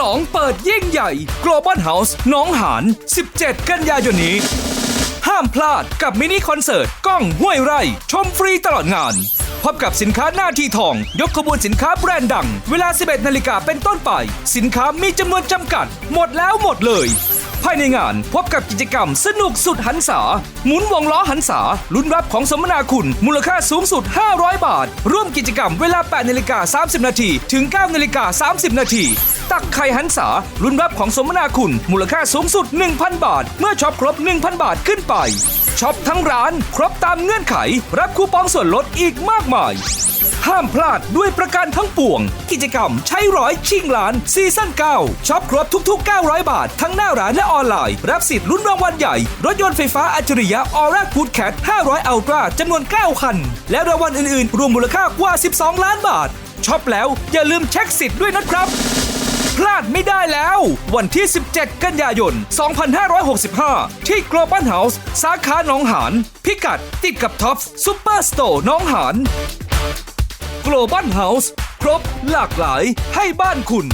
ลองเปิดยิ่งใหญ่ Global House น้องหาน 17 กันยายนนี้ ห้ามพลาดกับมินิคอนเสิร์ตก้องห้วยไร่ ชมฟรีตลอดงาน พบกับสินค้าหน้าที่ทอง ยกขบวนสินค้าแบรนด์ดัง เวลา 11 นาฬิกาเป็นต้นไป สินค้ามีจำนวนจำกัด หมดแล้วหมดเลย ภายในงานพบกับกิจกรรมสนุกสุดหันษา หมุนวงล้อหันษาลุ้นรับของสมนาคุณมูลค่าสูงสุด 500 บาท ร่วมกิจกรรมเวลา8นาฬิกา30 นาทีถึง9นาฬิกา30 นาทีตักไข่หันษาลุ้นรับของสมนาคุณ มูลค่าสูงสุด 1,000 บาท เมื่อช็อปครบ 1,000 บาทขึ้นไปช็อปทั้งร้าน ครบตามเงื่อนไข รับคูปองส่วนลดอีกมากมาย ห้ามพลาดด้วยประการทั้งปวง กิจกรรมใช้ร้อยชิงล้านซีซั่น9ช็อปครบทุก ๆ 900 บาท ทั้งหน้าร้านและออนไลน์ รับสิทธิ์ลุ้นรางวัลใหญ่ รถยนต์ไฟฟ้าอัจฉริยะออร่าคูดแคท500อัลตร้าจำนวน 9 คัน และรางวัลอื่น ๆ รวมมูลค่ากว่า 12 ล้านบาทช็อปแล้วอย่าลืมเช็คสิทธิ์ด้วยนะครับพลาดไม่ได้แล้ว วันที่ 17 กันยายน 2565 ที่ Global House สาขาหนองหาน พิกัดติดกับท็อปซูเปอร์สโตร์น้องหาน Global House ครบหลากหลายให้บ้านคุณ